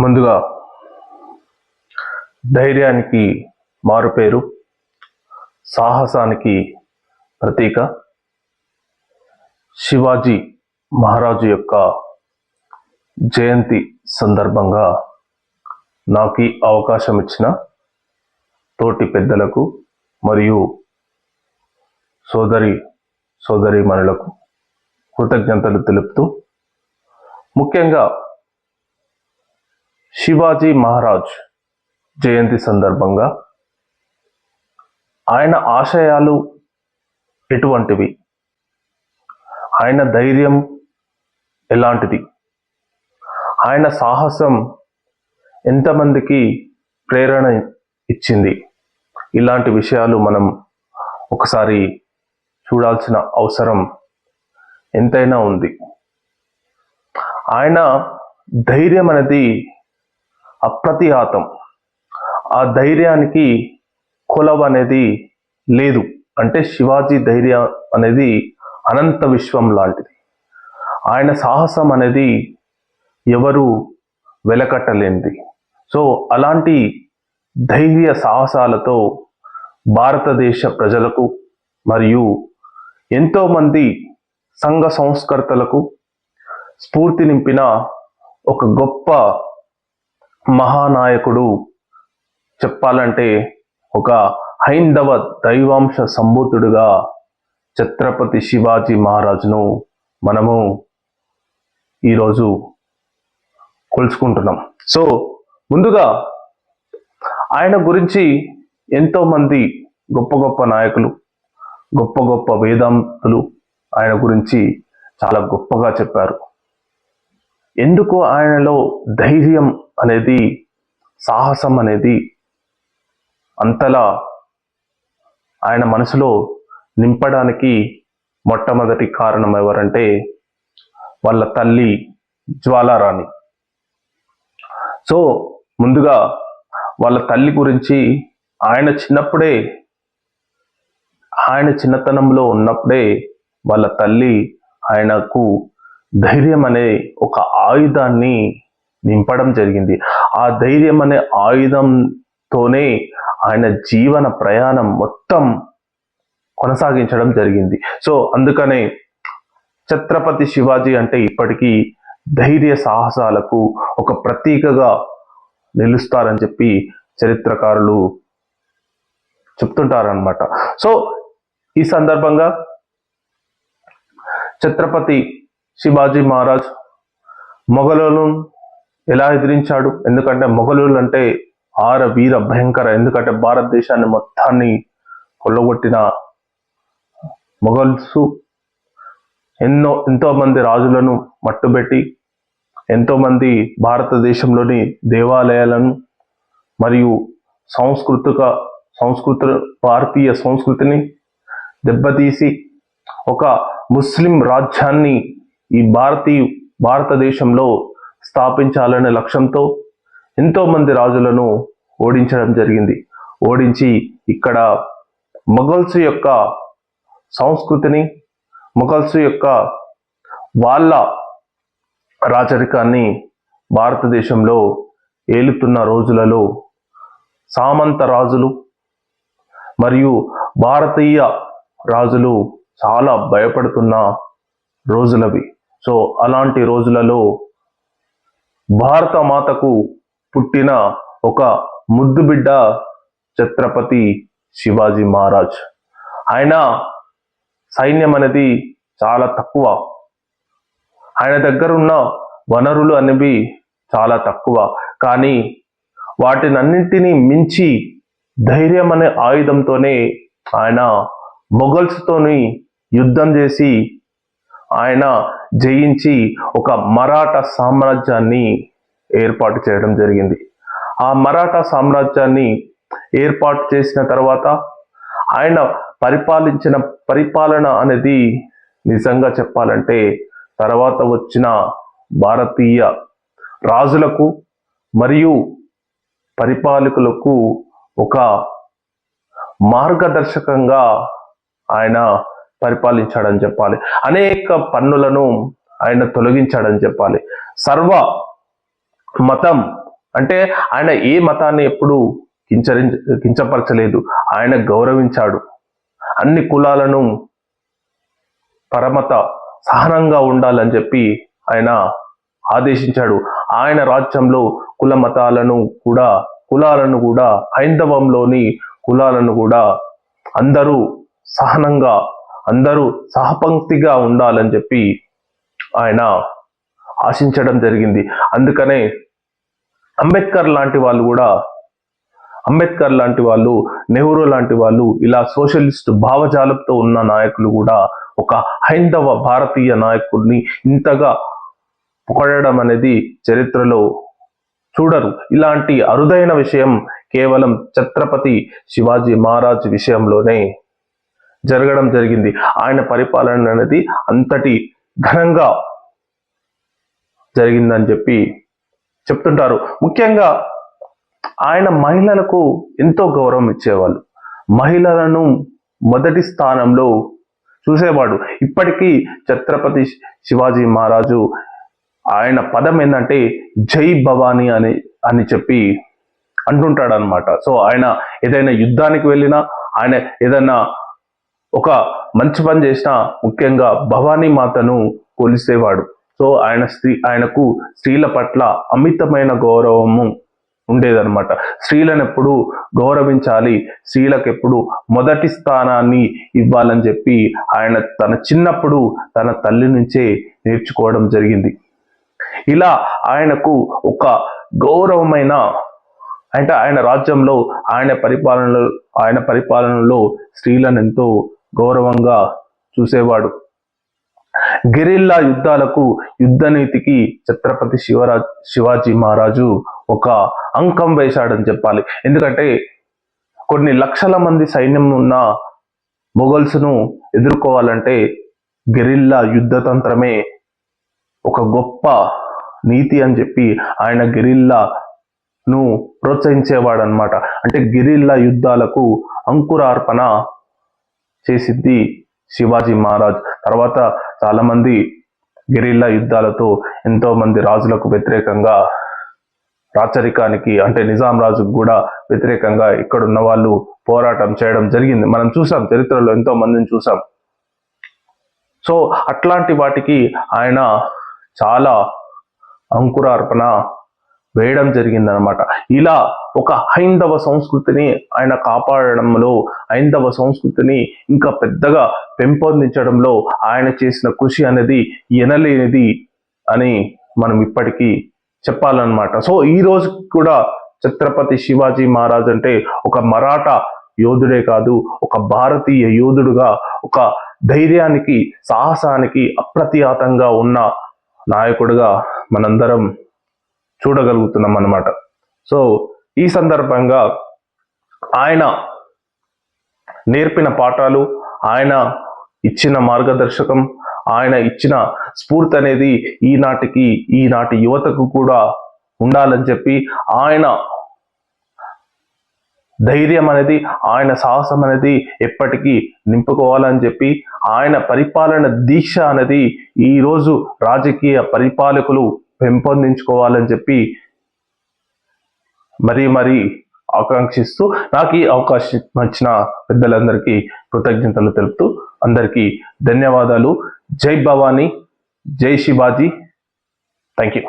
ముందుగా ధైర్యానికి మారుపేరు సాహసానికి ప్రతీక. శివాజీ మహారాజు యొక్క జయంతి సందర్భంగా నాకు ఈ అవకాశం ఇచ్చిన తోటి పెద్దలకు మరియు సోదరి సోదరిమణులకు కృతజ్ఞతలు తెలుపుతూ ముఖ్యంగా శివాజీ మహారాజ్ జయంతి సందర్భంగా ఆయన ఆశయాలు ఎటువంటివి? ఆయన ధైర్యం ఎలాంటిది? ఆయన సాహసం ఎంతమందికి ప్రేరణ ఇచ్చింది? ఇలాంటి విషయాలు మనం ఒకసారి చూడాల్సిన అవసరం ఎంతైనా ఉంది. ఆయన ధైర్యం అనేది అప్రతిహాతం. ఆ ధైర్యానికి కొలవ అనేది లేదు. అంటే శివాజీ ధైర్యం అనేది అనంత విశ్వం లాంటిది. ఆయన సాహసం అనేది ఎవరు వెలకట్టలేనిది. సో అలాంటి ధైర్య సాహసాలతో భారతదేశ ప్రజలకు మరియు ఎంతోమంది సంఘ సంస్కర్తలకు స్ఫూర్తి నింపిన ఒక గొప్ప మహానాయకుడు చెప్పాలంటే ఒక హైందవ దైవాంశ సంభూతుడుగా ఛత్రపతి శివాజీ మహారాజును మనము ఈరోజు కొలుచుకుంటున్నాం. సో ముందుగా ఆయన గురించి ఎంతోమంది గొప్ప గొప్ప నాయకులు గొప్ప గొప్ప వేదాంతులు ఆయన గురించి చాలా గొప్పగా చెప్పారు. ఎందుకు ఆయనలో ధైర్యం అనేది సాహసం అనేది అంతలా ఆయన మనసులో నింపడానికి మొట్టమొదటి కారణం ఎవరంటే వాళ్ళ తల్లి జ్వాలారాణి. సో ముందుగా వాళ్ళ తల్లి గురించి ఆయన చిన్నప్పుడే ఆయన చిన్నతనంలో ఉన్నప్పుడే వాళ్ళ తల్లి ఆయనకు ధైర్యం అనే ఒక ఆయుధాన్ని నింపడం జరిగింది. ఆ ధైర్యం అనే ఆయుధంతోనే ఆయన జీవన ప్రయాణం మొత్తం కొనసాగించడం జరిగింది. సో అందుకనే ఛత్రపతి శివాజీ అంటే ఇప్పటికీ ధైర్య సాహసాలకు ఒక ప్రతీకగా నిలుస్తారని చెప్పి చరిత్రకారులు చెప్తుంటారనమాట సో ఈ సందర్భంగా ఛత్రపతి శివాజీ మహారాజ్ మొఘలను ఎలా ఎదిరించాడు? ఎందుకంటే మొఘలులు అంటే ఆర వీర భయంకర. ఎందుకంటే భారతదేశాన్ని మొత్తాన్ని కొల్లగొట్టిన మొఘల్స్ ఎన్నో ఎంతో మంది రాజులను మట్టుబెట్టి ఎంతో మంది భారతదేశంలోని దేవాలయాలను మరియు సాంస్కృతిక సంస్కృత భారతీయ సంస్కృతిని దెబ్బతీసి ఒక ముస్లిం రాజ్యాన్ని ఈ భారతీయ భారతదేశంలో స్థాపించాలనే లక్ష్యంతో ఎంతోమంది రాజులను ఓడించడం జరిగింది. ఓడించి ఇక్కడ మొఘల్స్ యొక్క సంస్కృతిని మొఘల్స్ యొక్క వాళ్ళ రాచరికాన్ని భారతదేశంలో ఏలుతున్న రోజులలో సామంత రాజులు మరియు భారతీయ రాజులు చాలా భయపడుతున్న రోజులవి. సో అలాంటి రోజులలో భారత మాతకు పుట్టిన ఒక ముద్దు బిడ్డ ఛత్రపతి శివాజీ మహారాజ్. ఆయన సైన్యం అనేది చాలా తక్కువ. ఆయన దగ్గర ఉన్న వనరులు అనేవి చాలా తక్కువ. కానీ వాటినన్నింటినీ మించి ధైర్యం అనే ఆయుధంతోనే ఆయన మొఘల్స్తోని యుద్ధం చేసి ఆయన జయించి ఒక మరాఠా సామ్రాజ్యాన్ని ఏర్పాటు చేయడం జరిగింది. ఆ మరాఠా సామ్రాజ్యాన్ని ఏర్పాటు చేసిన తర్వాత ఆయన పరిపాలించిన పరిపాలన అనేది నిజంగా చెప్పాలంటే తర్వాత వచ్చిన భారతీయ రాజులకు మరియు పరిపాలకులకు ఒక మార్గదర్శకంగా ఆయన పరిపాలించాడని చెప్పాలి. అనేక పన్నులను ఆయన తొలగించాడని చెప్పాలి. సర్వ మతం అంటే ఆయన ఏ మతాన్ని ఎప్పుడు కించరించ కించపరచలేదు. ఆయన గౌరవించాడు. అన్ని కులాలను పరమత సహనంగా ఉండాలని చెప్పి ఆయన ఆదేశించాడు. ఆయన రాజ్యంలో కుల మతాలను కూడా కులాలను కూడా హైందవంలోని కులాలను కూడా అందరూ సహనంగా అందరూ సహపంక్తిగా ఉండాలని చెప్పి ఆయన ఆశించడం జరిగింది. అందుకనే అంబేద్కర్ లాంటి వాళ్ళు కూడా అంబేద్కర్ లాంటి వాళ్ళు నెహ్రూ లాంటి వాళ్ళు ఇలా సోషలిస్ట్ భావజాలంతో ఉన్న నాయకులు కూడా ఒక హైందవ భారతీయ నాయకుడిని ఇంతగా పొగడడం అనేది చరిత్రలో చూడరు. ఇలాంటి అరుదైన విషయం కేవలం ఛత్రపతి శివాజీ మహారాజ్ విషయంలోనే జరగడం జరిగింది. ఆయన పరిపాలన అనేది అంతటి ఘనంగా జరిగిందని చెప్పి చెప్తుంటారు. ముఖ్యంగా ఆయన మహిళలకు ఎంతో గౌరవం ఇచ్చేవాళ్ళు. మహిళలను మొదటి స్థానంలో చూసేవాడు. ఇప్పటికీ ఛత్రపతి శివాజీ మహారాజు ఆయన పదం ఏంటంటే జై భవానీ అని అని చెప్పి అంటుంటాడు అనమాట సో ఆయన ఏదైనా యుద్ధానికి వెళ్ళినా ఆయన ఏదైనా ఒక మంచి పని చేసిన ముఖ్యంగా భవానీ మాతను కొలిసేవాడు. సో ఆయన స్త్రీ ఆయనకు స్త్రీల పట్ల అమితమైన గౌరవము ఉండేదన్నమాట. స్త్రీలను ఎప్పుడు గౌరవించాలి స్త్రీలకు ఎప్పుడు మొదటి స్థానాన్ని ఇవ్వాలని చెప్పి ఆయన తన చిన్నప్పుడు తన తల్లి నుంచే నేర్చుకోవడం జరిగింది. ఇలా ఆయనకు ఒక గౌరవమైన అంటే ఆయన రాజ్యంలో ఆయన పరిపాలనలో ఆయన పరిపాలనలో స్త్రీలను ఎంతో గౌరవంగా చూసేవాడు. గెరిల్లా యుద్ధాలకు యుద్ధ నీతికి ఛత్రపతి శివరాజ్ శివాజీ మహారాజు ఒక అంకం వేశాడని చెప్పాలి. ఎందుకంటే కొన్ని లక్షల మంది సైన్యం ఉన్న మొఘల్స్ను ఎదుర్కోవాలంటే గెరిల్లా యుద్ధ తంత్రమే ఒక గొప్ప నీతి అని చెప్పి ఆయన గెరిల్లాను ప్రోత్సహించేవాడనమాట అంటే గెరిల్లా యుద్ధాలకు అంకురార్పణ చేసింది శివాజీ మహారాజ్. తర్వాత చాలామంది గెరిల్లా యుద్ధాలతో ఎంతో మంది రాజులకు వ్యతిరేకంగా రాచరికానికి అంటే నిజాం రాజుకు కూడా వ్యతిరేకంగా ఇక్కడ ఉన్న వాళ్ళు పోరాటం చేయడం జరిగింది. మనం చూసాం చరిత్రలో ఎంతో మందిని చూసాం. సో అట్లాంటి వాటికి ఆయన చాలా అంకురార్పణ వేయడం జరిగిందనమాట ఇలా ఒక హైందవ సంస్కృతిని ఆయన కాపాడడంలో హైందవ సంస్కృతిని ఇంకా పెద్దగా పెంపొందించడంలో ఆయన చేసిన కృషి అనేది ఎనలేనిది అని మనం ఇప్పటికీ చెప్పాలన్నమాట. సో ఈ రోజు కూడా ఛత్రపతి శివాజీ మహారాజ్ అంటే ఒక మరాఠా యోధుడే కాదు ఒక భారతీయ యోధుడుగా ఒక ధైర్యానికి సాహసానికి అప్రతిహతంగా ఉన్న నాయకుడిగా మనందరం చూడగలుగుతున్నాం అన్నమాట సో ఈ సందర్భంగా ఆయన నేర్పిన పాఠాలు ఆయన ఇచ్చిన మార్గదర్శకం ఆయన ఇచ్చిన స్ఫూర్తి అనేది ఈనాటికి ఈనాటి యువతకు కూడా ఉండాలని చెప్పి ఆయన ధైర్యం అనేది ఆయన సాహసం అనేది ఎప్పటికీ నింపుకోవాలని చెప్పి ఆయన పరిపాలన దీక్ష అనేది ఈరోజు రాజకీయ పరిపాలకులు పెంపొందించుకోవాలని చెప్పి మరీ మరీ ఆకాంక్షిస్తూ నాకు ఈ అవకాశం వచ్చిన పెద్దలందరికీ కృతజ్ఞతలు తెలుపుతూ అందరికీ ధన్యవాదాలు. జై భవానీ జై శివాజీ. Thank you